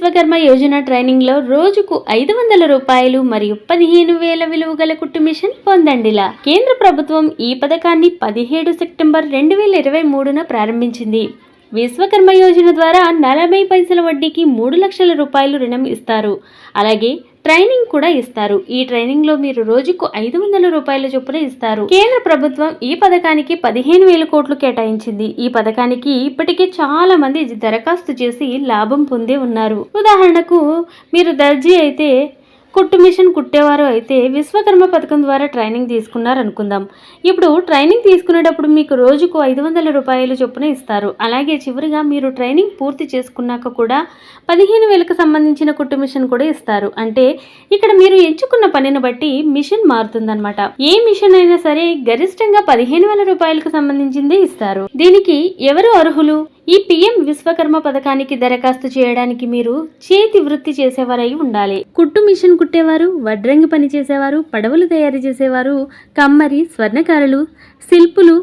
విశ్వకర్మ యోజన ట్రైనింగ్లో రోజుకు ఐదు వందల రూపాయలు మరియు పదిహేను వేల విలువ గల కుట్టు మిషన్ పొందండిలా. కేంద్ర ప్రభుత్వం ఈ పథకాన్ని పదిహేడు సెప్టెంబర్ రెండు వేల ఇరవై మూడున ప్రారంభించింది. విశ్వకర్మ యోజన ద్వారా నలభై పైసల వడ్డీకి మూడు లక్షల రూపాయలు రుణం ఇస్తారు. అలాగే ట్రైనింగ్ కూడా ఇస్తారు. ఈ ట్రైనింగ్లో మీరు రోజుకు ఐదు వందల రూపాయల చొప్పున ఇస్తారు. కేంద్ర ప్రభుత్వం ఈ పథకానికి పదిహేను వేల కోట్లు కేటాయించింది. ఈ పథకానికి ఇప్పటికే చాలా మంది దరఖాస్తు చేసి లాభం పొందే ఉన్నారు. ఉదాహరణకు మీరు దర్జీ అయితే కుట్టు మిషన్ కుట్టేవారు అయితే విశ్వకర్మ పథకం ద్వారా ట్రైనింగ్ తీసుకున్నారు అనుకుందాం ఇప్పుడు ట్రైనింగ్ తీసుకునేటప్పుడు మీకు రోజుకు ఐదు వందల రూపాయలు చొప్పున ఇస్తారు. అలాగే చివరిగా మీరు ట్రైనింగ్ పూర్తి చేసుకున్నాక కూడా పదిహేను వేలకు సంబంధించిన కుట్టు మిషన్ కూడా ఇస్తారు. అంటే ఇక్కడ మీరు ఎంచుకున్న పనిని బట్టి మిషన్ మారుతుందన్నమాట. ఏ మిషన్ అయినా సరే గరిష్టంగా పదిహేను వేల రూపాయలకు సంబంధించిందే ఇస్తారు. దీనికి ఎవరు అర్హులు? ఈ పిఎం విశ్వకర్మ పథకానికి దరఖాస్తు చేయడానికి మీరు చేతి వృత్తి చేసేవారై ఉండాలి. కుట్టు మిషన్ కుట్టేవారు వడ్రంగి పని చేసేవారు పడవలు తయారు చేసేవారు కమ్మరి స్వర్ణకారులు శిల్పులు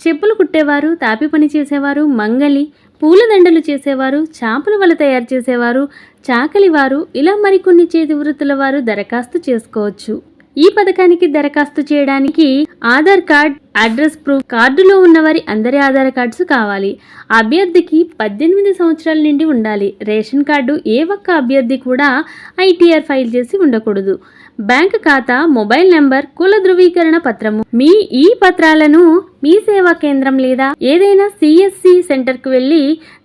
చెప్పులు కుట్టేవారు తాపి పని చేసేవారు మంగలి పూలదండలు చేసేవారు చేపల వల తయారు చేసేవారు చాకలివారు ఇలా మరికొన్ని చేతి వృత్తుల వారు దరఖాస్తు చేసుకోవచ్చు. ఈ పథకానికి దరఖాస్తు చేయడానికి ఆధార్ కార్డ్ అడ్రస్ ప్రూఫ్ కార్డులో ఉన్నవారి అందరి ఆధార్ కార్డ్స్ కావాలి. అభ్యర్థికి పద్దెనిమిది సంవత్సరాల నుండి ఉండాలి. రేషన్ కార్డు ఏ ఒక్క అభ్యర్థి కూడా ఐటీఆర్ ఫైల్ చేసి ఉండకూడదు. బ్యాంక్ ఖాతా మొబైల్ నంబర్ కుల ధృవీకరణ పత్రము. మీ ఈ పత్రాలను మీ సేవా కేంద్రం లేదా ఏదైనా సిఎస్సి సెంటర్కు వెళ్ళి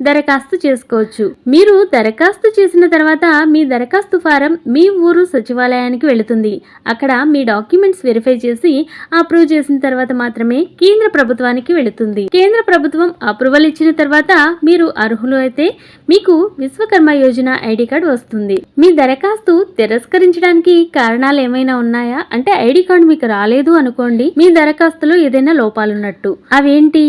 దరఖాస్తు చేసుకోవచ్చు. మీరు దరఖాస్తు చేసిన తర్వాత మీ దరఖాస్తు ఫారం మీ ఊరు సచివాలయానికి వెళుతుంది. అక్కడ మీ డాక్యుమెంట్స్ వెరిఫై చేసి అప్రూవ్ చేసిన తర్వాత మాత్రమే కేంద్ర ప్రభుత్వానికి వెళుతుంది. కేంద్ర ప్రభుత్వం అప్రూవల్ ఇచ్చిన తర్వాత మీరు అర్హులు అయితే మీకు విశ్వకర్మ యోజన ఐడి కార్డు వస్తుంది. మీ దరఖాస్తు తిరస్కరించడానికి కారణాలు ఏమైనా ఉన్నాయా? అంటే ఐడి కార్డు మీకు రాలేదు అనుకోండి మీ దరఖాస్తులో ఏదైనా లోపాలున్నట్టు అవేంటి?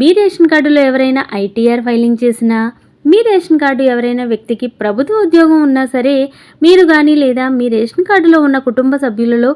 మీ రేషన్ కార్డులో ఎవరైనా ఐటీఆర్ ఫైలింగ్ చేసినా మీ రేషన్ కార్డు ఎవరైనా వ్యక్తికి ప్రభుత్వ ఉద్యోగం ఉన్నా సరే మీరు కానీ లేదా మీ రేషన్ కార్డులో ఉన్న కుటుంబ సభ్యులలో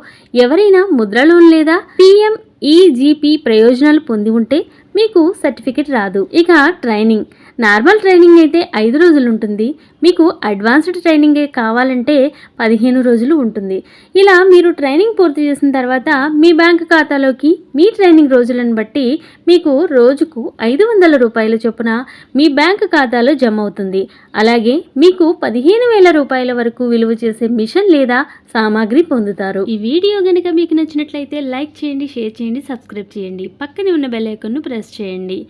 ఎవరైనా ముద్ర లోన్ లేదా పిఎం ఈజీపీ ప్రయోజనాలు పొంది ఉంటే మీకు సర్టిఫికెట్ రాదు. ఇక ట్రైనింగ్ నార్మల్ ట్రైనింగ్ అయితే ఐదు రోజులు ఉంటుంది. మీకు అడ్వాన్స్డ్ ట్రైనింగ్ కావాలంటే పదిహేను రోజులు ఉంటుంది. ఇలా మీరు ట్రైనింగ్ పూర్తి చేసిన తర్వాత మీ బ్యాంక్ ఖాతాలోకి మీ ట్రైనింగ్ రోజులను బట్టి మీకు రోజుకు ఐదు వందల రూపాయల చొప్పున మీ బ్యాంక్ ఖాతాలో జమ అవుతుంది. అలాగే మీకు పదిహేను వేల రూపాయల వరకు విలువ చేసే మిషన్ లేదా సామాగ్రి పొందుతారు. ఈ వీడియో కనుక మీకు నచ్చినట్లయితే లైక్ చేయండి షేర్ చేయండి సబ్స్క్రైబ్ చేయండి. పక్కనే ఉన్న బెల్ ఐకాన్ను ప్రెస్ చేయండి.